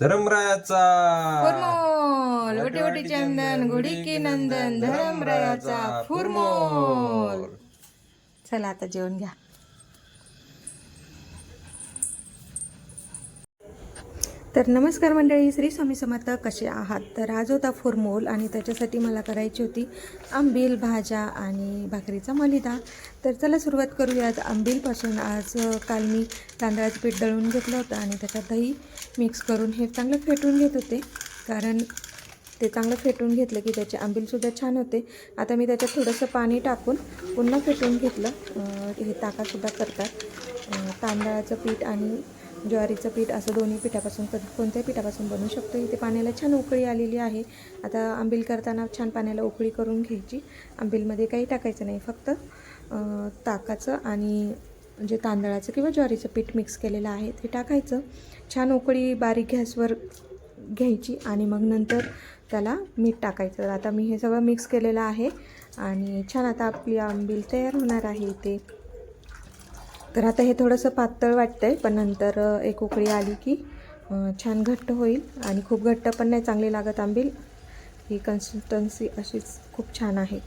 धर्मरायाचा फुरमोल वटी वटी चंदन गुढी की नंदन धरमरायाचा फुरमोल. चला आता जेवण घ्या. तर नमस्कार मंडळी श्री स्वामी समर्थ कसे आहात? तर आज होता फुरमोल आणि त्याच्यासाठी मला करायची होती आंबील भाज्या आणि भाकरीचा मलिदा. तर चला सुरुवात करूयात आंबीलपासून. आज काल मी तांदळाचं पीठ दळून घेतलं होतं आणि त्याच्यात दही मिक्स करून हे चांगलं फेटून घेत होते. कारण ते चांगलं फेटून घेतलं की त्याचे आंबीलसुद्धा छान होते. आता मी त्याच्यात थोडंसं पाणी टाकून पुन्हा फेटून घेतलं. हे ताकासुद्धा करतात. तांदळाचं पीठ आणि ज्वारीचं पीठ असं दोन्ही पिठापासून क- कोणत्याही पिठापासून बनवू शकतो. इथे पाण्याला छान उकळी आलेली आहे. आता आंबील करताना छान पाण्याला उकळी करून घ्यायची. आंबीलमध्ये काही टाकायचं नाही. फक्त ताकाचं आणि जे तांदळाचं किंवा ज्वारीचं पीठ मिक्स केलेलं आहे ते टाकायचं. छान उकळी बारीक गॅसवर घ्यायची आणि मग नंतर त्याला मीठ टाकायचं. आता मी हे सगळं मिक्स केलेलं आहे आणि छान आता आपली आंबील तयार होणार आहे इथे. तर आता हे थोडंसं पातळ वाटतं आहे पण नंतर एक उकळी आली की छान घट्ट होईल आणि खूप घट्ट पण नाही चांगली लागत आंबील. ही कन्सिस्टन्सी अशीच खूप छान आहे.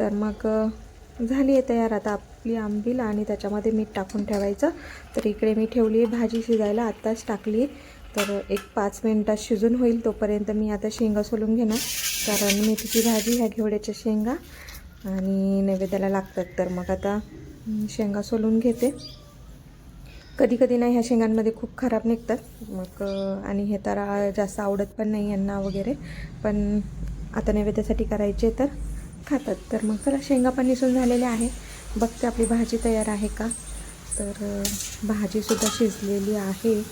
तर मग झाली आहे तयार आता आपली आंबील आणि त्याच्यामध्ये मीठ टाकून ठेवायचं. तर इकडे मी ठेवली आहे भाजी शिजायला आत्ताच टाकली तर एक पाच मिनटात शिजून होईल तोपर्यंत मी आता शेंगा सोलून घेणार. कारण मेथीची भाजी ह्या घेवड्याच्या शेंगा आणि नैवेद्याला लागतात. तर मग आता शेंगा सोलून घेते. कधी कधी नाही ह्या शेंगांमध्ये खूप खराब निघतात. मग आणि हे तर जास्त आवडत पण नाही यांना वगैरे. पण आता नैवेद्यासाठी करायचे तर खातात. तर मग चला शेंगा पण निसून झालेल्या आहे. बघते आपली भाजी तयार आहे का? तर भाजीसुद्धा शिजलेली आहे.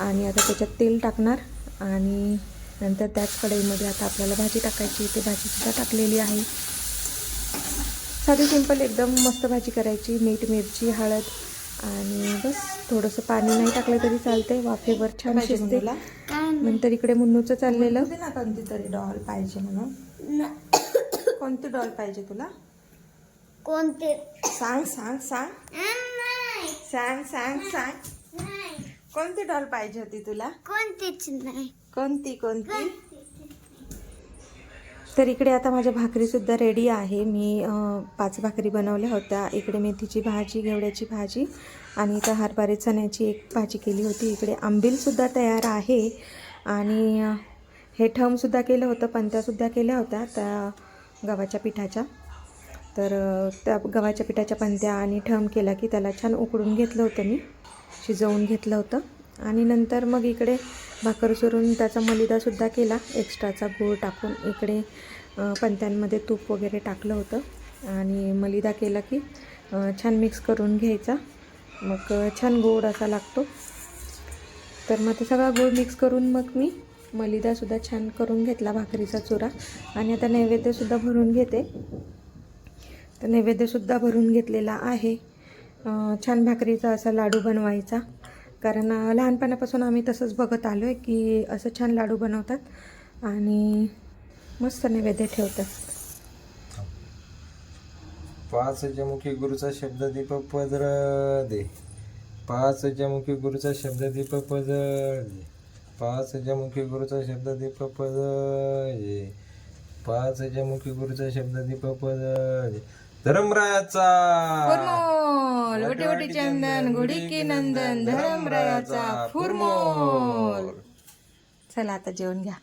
आणि आता त्याच्यात तेल टाकणार. आणि नंतर त्याच कढईमध्ये आता आपल्याला भाजी टाकायची ते भाजीसुद्धा टाकलेली आहे. साधी सिंपल एकदम मस्त भाजी करायची मीठ मिरची हळद आणि बस थोडंसं पाणी नाही टाकलं तरी चालते वाफेवर छान शिजते. नंतर इकडे मुन्नूचं चाललेलं. ना कोणती तरी डॉल पाहिजे म्हणून. कोणती डॉल पाहिजे तुला? कोणते? सांग सांग सांग. सांग सांग सांग. कोणती डॉल पाहिजे होती तुला? कोणतेच नाही. कोणती कोणती? तर इकडे आता माझ्या भाकरीसुद्धा रेडी आहे. मी पाच भाकरी बनवल्या होत्या. इकडे मेथीची भाजी घेवड्याची भाजी आणि इथं हरभरे चण्याची एक भाजी केली होती. इकडे आंबीलसुद्धा तयार आहे आणि हे ठमसुद्धा केलं होतं पंत्यासुद्धा केल्या होत्या त्या गव्हाच्या पिठाच्या. तर त्या गव्हाच्या पिठाच्या पंत्या आणि ठम केला की त्याला छान उकडून घेतलं होतं मी शिजवून घेतलं होतं. आणि नंतर मग इकडे भाकर चुरून त्याचा मलिदासुद्धा केला. एक्स्ट्राचा गूळ टाकून इकडे पंत्यांमध्ये तूप वगैरे टाकलं होतं. आणि मलिदा केला की छान मिक्स करून घ्यायचा. मग छान गोड असा लागतो. तर मग ते सगळा गोड मिक्स करून मग मी मलिदासुद्धा छान करून घेतला भाकरीचा चुरा. आणि आता नैवेद्यसुद्धा भरून घेते. तर नैवेद्यसुद्धा भरून घेतलेला आहे. छान भाकरीचा असा लाडू बनवायचा. कारण लहानपणापासून आम्ही तसंच बघत आलो आहे की असं छान लाडू बनवतात आणि मस्त नैवेद्य ठेवतात. पाच जमुखी गुरुचा शब्द दीप पदर दे. पाच जमुखी गुरुचा शब्द दीप पदर दे. पाच जमुखी गुरुचा शब्द दीप पदर पाच जमुखी गुरुचा शब्द दीपक पदर दे. धर्मरायाचा फुरमोल वटी वटी चंदन गुढी की नंदन धरमरायाचा फुरमोल. चला आता जेवण घ्या.